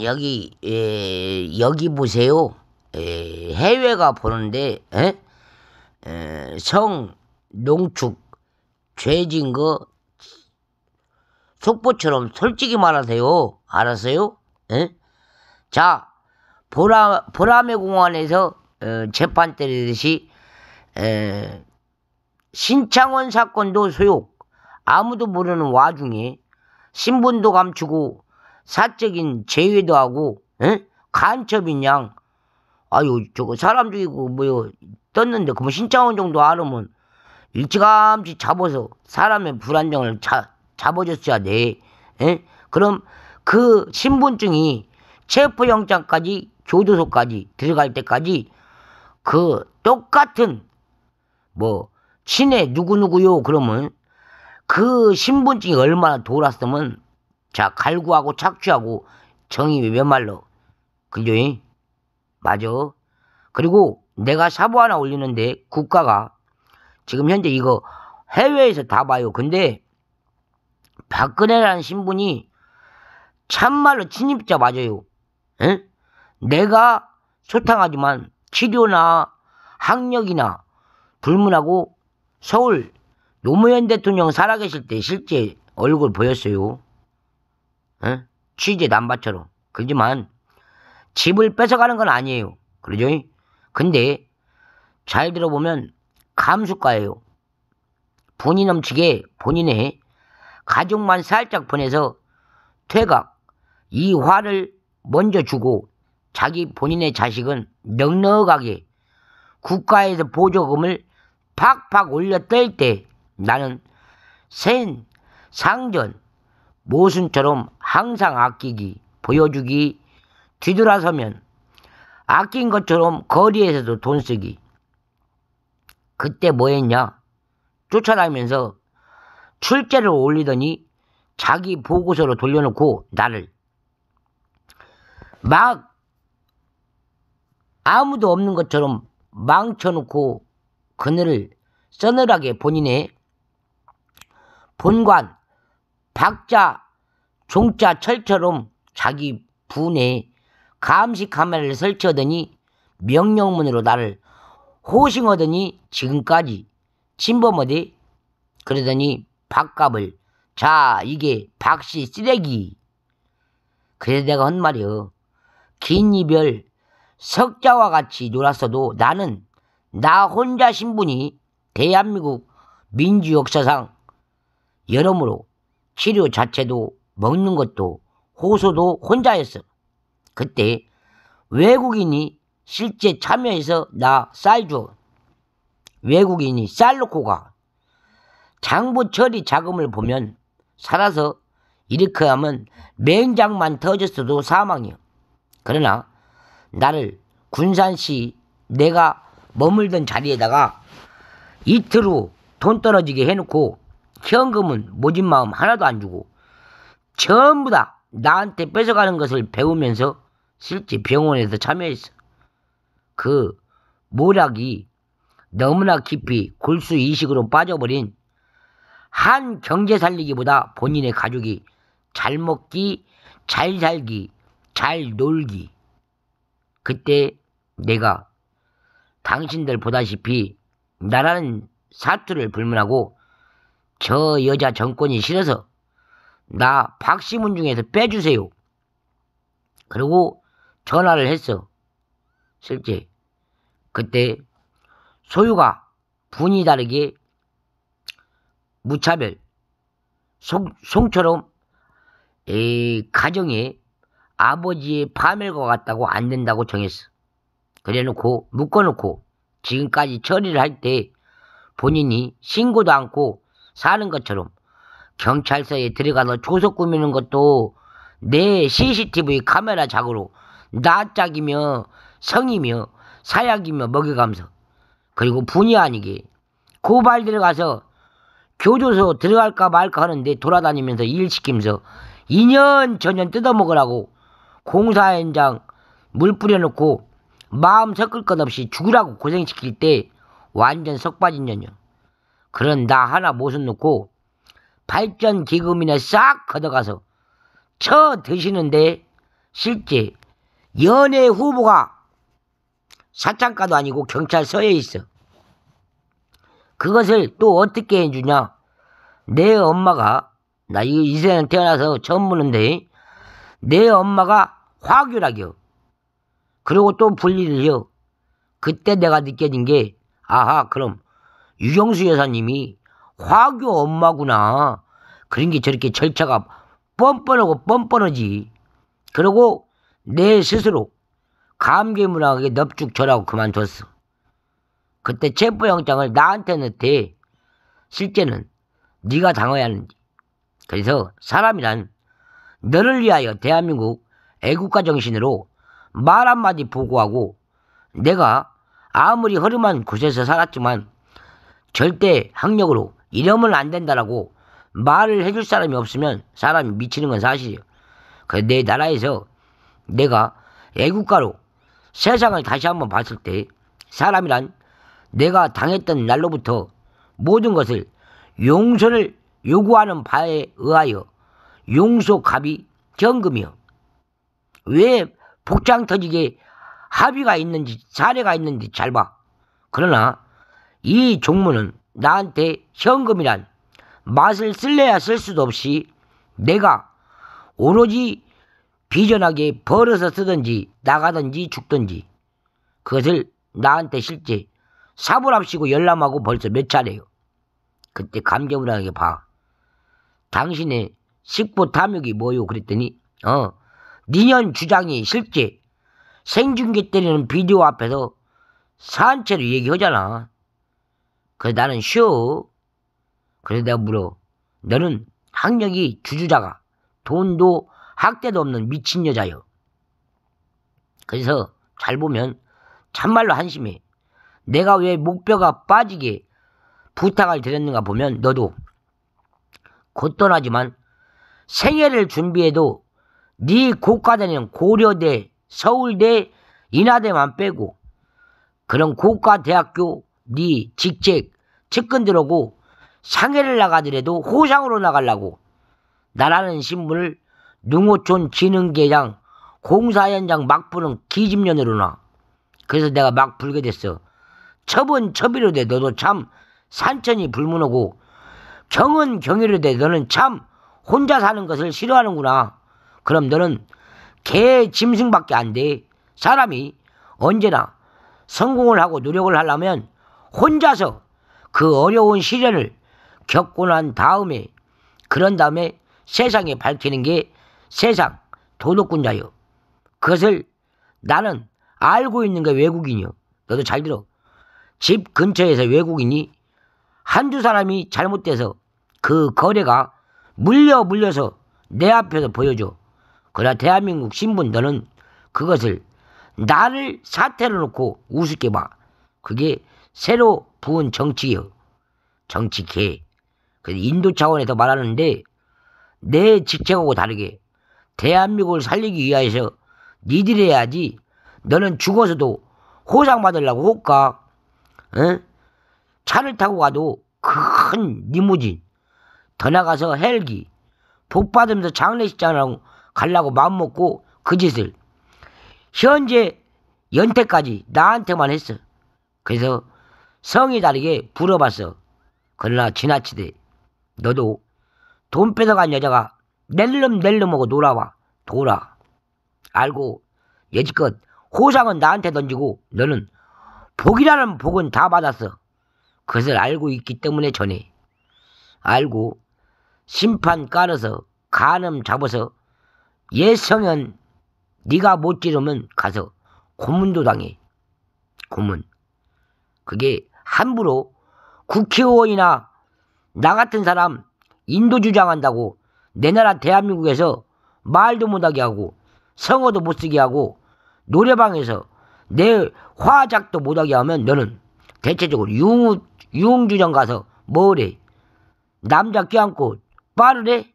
여기 에, 여기 보세요. 에, 해외가 보는데 에? 에, 성 농축 죄진 거 속보처럼 솔직히 말하세요. 알았어요? 에? 자 보라 보라매 공원에서 어, 재판 때리듯이 에, 신창원 사건도 소욕 아무도 모르는 와중에 신분도 감추고 사적인 제외도 하고 에? 간첩인 양 아유 저거 사람 죽이고 뭐요 떴는데 그뭐 신창원 정도 알으면 일찌감치 잡아서 사람의 불안정을 자, 잡아줬어야 돼. 에? 그럼 그 신분증이 체포영장까지 교도소까지 들어갈 때까지 그 똑같은 뭐 친해 누구누구요 그러면 그 신분증이 얼마나 돌았으면 자 갈구하고 착취하고 정의 왜 말로 그죠? 맞아. 그리고 내가 사보 하나 올리는데 국가가 지금 현재 이거 해외에서 다 봐요. 근데 박근혜라는 신분이 참말로 침입자 맞아요. 에? 내가 소탕하지만 치료나 학력이나 불문하고 서울 노무현 대통령 살아계실 때 실제 얼굴 보였어요. 에? 취재 남바처럼. 그렇지만 집을 뺏어가는 건 아니에요. 그러죠? 근데 잘 들어보면 감수가예요. 분이 넘치게 본인의 가족만 살짝 보내서 퇴각, 이 화를 먼저 주고 자기 본인의 자식은 넉넉하게 국가에서 보조금을 팍팍 올려 뗄 때 나는 센 상전 모순처럼 항상 아끼기 보여주기 뒤돌아서면 아낀 것처럼 거리에서도 돈 쓰기. 그때 뭐 했냐? 쫓아다니면서 출제를 올리더니 자기 보고서로 돌려놓고 나를. 막 아무도 없는 것처럼 망쳐놓고 그늘을 서늘하게 본인의 본관 박자 종자 철처럼 자기 분에 감시 카메라를 설치하더니 명령문으로 나를 호싱하더니 지금까지 침범어디 그러더니 밥값을 자 이게 박씨 쓰레기. 그래서 내가 한 말이여. 긴 이별 석자와 같이 놀았어도 나는 나 혼자 신분이 대한민국 민주 역사상 여러모로 치료 자체도 먹는 것도 호소도 혼자였어. 그때 외국인이 실제 참여해서 나 쌀 줘. 외국인이 쌀 놓고 가. 장부 처리 자금을 보면 살아서 이렇게 하면 맹장만 터졌어도 사망이요. 그러나 나를 군산시 내가 머물던 자리에다가 이틀 후 돈 떨어지게 해놓고 현금은 모진 마음 하나도 안 주고 전부 다 나한테 뺏어가는 것을 배우면서 실제 병원에서 참여했어. 그 모락이 너무나 깊이 골수 이식으로 빠져버린 한 경제 살리기보다 본인의 가족이 잘 먹기, 잘 살기, 잘 놀기. 그때 내가 당신들 보다시피 나라는 사투를 불문하고 저 여자 정권이 싫어서 나 박시문 중에서 빼주세요. 그리고 전화를 했어. 실제 그때 소유가 분이 다르게 무차별 송, 송처럼 에, 가정에 아버지의 파멸과 같다고 안 된다고 정했어. 그래놓고 묶어놓고 지금까지 처리를 할 때 본인이 신고도 않고 사는 것처럼 경찰서에 들어가서 조속 꾸미는 것도 내 CCTV 카메라 작으로 낯짝이며 성이며 사약이며 먹여가면서 그리고 분이 아니게 고발 들어가서 교도소 들어갈까 말까 하는데 돌아다니면서 일 시키면서 2년 전년 뜯어먹으라고 공사 현장 물 뿌려놓고 마음 섞을 것 없이 죽으라고 고생시킬 때 완전 석 빠진 년이요. 그런 나 하나 못은 놓고 발전 기금이나 싹 걷어가서 쳐 드시는데 실제 연애 후보가 사창가도 아니고 경찰서에 있어. 그것을 또 어떻게 해주냐? 내 엄마가 나 이거 이 세상 태어나서 처음 보는데 내 엄마가 화교락이요. 그리고 또 분리를요. 그때 내가 느껴진 게 아하 그럼 유경수 여사님이 화교 엄마구나. 그런 게 저렇게 절차가 뻔뻔하고 뻔뻔하지. 그리고 내 스스로 감개무량하게 넙죽 절하고 그만뒀어. 그때 체포영장을 나한테 넣대. 실제는 네가 당해야 하는지. 그래서 사람이란 너를 위하여 대한민국 애국가 정신으로 말 한마디 보고하고 내가 아무리 허름한 곳에서 살았지만 절대 학력으로 이러면 안 된다라고 말을 해줄 사람이 없으면 사람이 미치는 건 사실이에요. 그래서 내 나라에서 내가 애국가로 세상을 다시 한번 봤을 때 사람이란 내가 당했던 날로부터 모든 것을 용서를 요구하는 바에 의하여 용서갑이 경금이요. 왜 복장 터지게 합의가 있는지 사례가 있는지 잘 봐. 그러나 이 종문은 나한테 현금이란 맛을 쓸래야 쓸 수도 없이 내가 오로지 비전하게 벌어서 쓰든지 나가든지 죽든지 그것을 나한테 실제 사불합시고 열람하고 벌써 몇 차례요. 그때 감개무량하게 봐. 당신의 식보 탐욕이 뭐요? 그랬더니 어 니년 주장이 실제 생중계 때리는 비디오 앞에서 산채로 얘기하잖아. 그래서 나는 쉬어. 그래서 내가 물어. 너는 학력이 주주자가 돈도 학대도 없는 미친 여자요. 그래서 잘 보면 참말로 한심해. 내가 왜 목뼈가 빠지게 부탁을 드렸는가 보면 너도 곧 떠나지만 생애를 준비해도 네 고가되는 고려대, 서울대, 인하대만 빼고 그런 고가 대학교 네 직책 측근 들어오고 상해를 나가더라도 호상으로 나가려고 나라는 신분을 능호촌 진흥계장 공사 현장 막 부는 기집년으로나 그래서 내가 막 불게 됐어. 첩은 첩이로 돼 너도 참 산천이 불문하고 경은 경이로 돼 너는 참 혼자 사는 것을 싫어하는구나. 그럼 너는 개 짐승밖에 안 돼. 사람이 언제나 성공을 하고 노력을 하려면 혼자서 그 어려운 시련을 겪고 난 다음에 그런 다음에 세상에 밝히는 게 세상 도덕군자요. 그것을 나는 알고 있는 게 외국인이요. 너도 잘 들어. 집 근처에서 외국인이 한두 사람이 잘못돼서 그 거래가 물려 물려서 내 앞에서 보여줘. 그러나 대한민국 신분 너는 그것을 나를 사태로 놓고 우습게 봐. 그게 새로 부은 정치요. 정치계. 그래서 인도 차원에서 말하는데 내 직책하고 다르게 대한민국을 살리기 위하여서 니들이 해야지 너는 죽어서도 호상 받으려고 호가 어? 차를 타고 가도 큰 리무진 더 나가서 헬기 복 받으면서 장례식장을 가려고 마음먹고 그 짓을 현재 연태까지 나한테만 했어. 그래서 성이 다르게 불어봤어. 그러나 지나치되 너도 돈 뺏어간 여자가 낼름낼름하고 놀아와. 돌아. 알고 여지껏 호상은 나한테 던지고 너는 복이라는 복은 다 받았어. 그것을 알고 있기 때문에 전해. 알고 심판 깔아서 간음 잡아서 예성현 네가 못 지르면 가서 고문도 당해. 고문. 그게 함부로 국회의원이나 나 같은 사람 인도 주장한다고 내 나라 대한민국에서 말도 못하게 하고 성어도 못쓰게 하고 노래방에서 내 화작도 못하게 하면 너는 대체적으로 유, 유흥주점 가서 뭐래? 남자 껴안고 빠르래?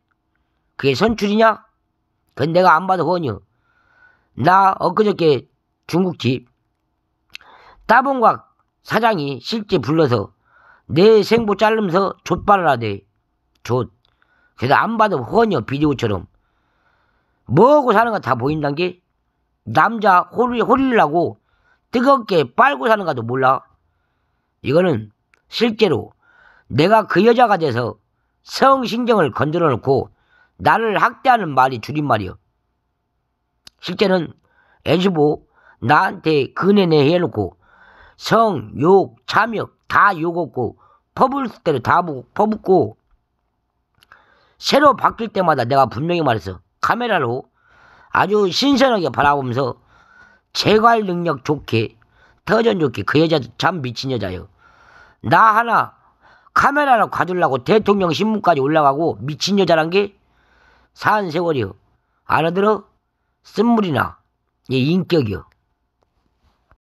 그게 선출이냐? 그건 내가 안 봐도 허니요. 나 엊그저께 중국집 따봉곽 사장이 실제 불러서 내 생보 자르면서 하대. 좆. 그래서 안 봐도 허니요 비디오처럼. 뭐하고 사는 거다 보인단 게 남자 호리, 호리라고 뜨겁게 빨고 사는 가도 몰라. 이거는 실제로 내가 그 여자가 돼서 성신경을 건드려 놓고 나를 학대하는 말이 줄임말이여. 실제는 애주보 나한테 근해내 해놓고 성, 욕, 참역 다 욕없고 퍼붓을 때로 다 부- 퍼붓고 새로 바뀔 때마다 내가 분명히 말했어. 카메라로 아주 신선하게 바라보면서 재괄 능력 좋게 터전 좋게 그 여자도 참 미친 여자요. 나 하나 카메라를 가두려고 대통령 신문까지 올라가고 미친 여자란 게 산 세월이요. 알아들어? 쓴물이나 얘 인격이요.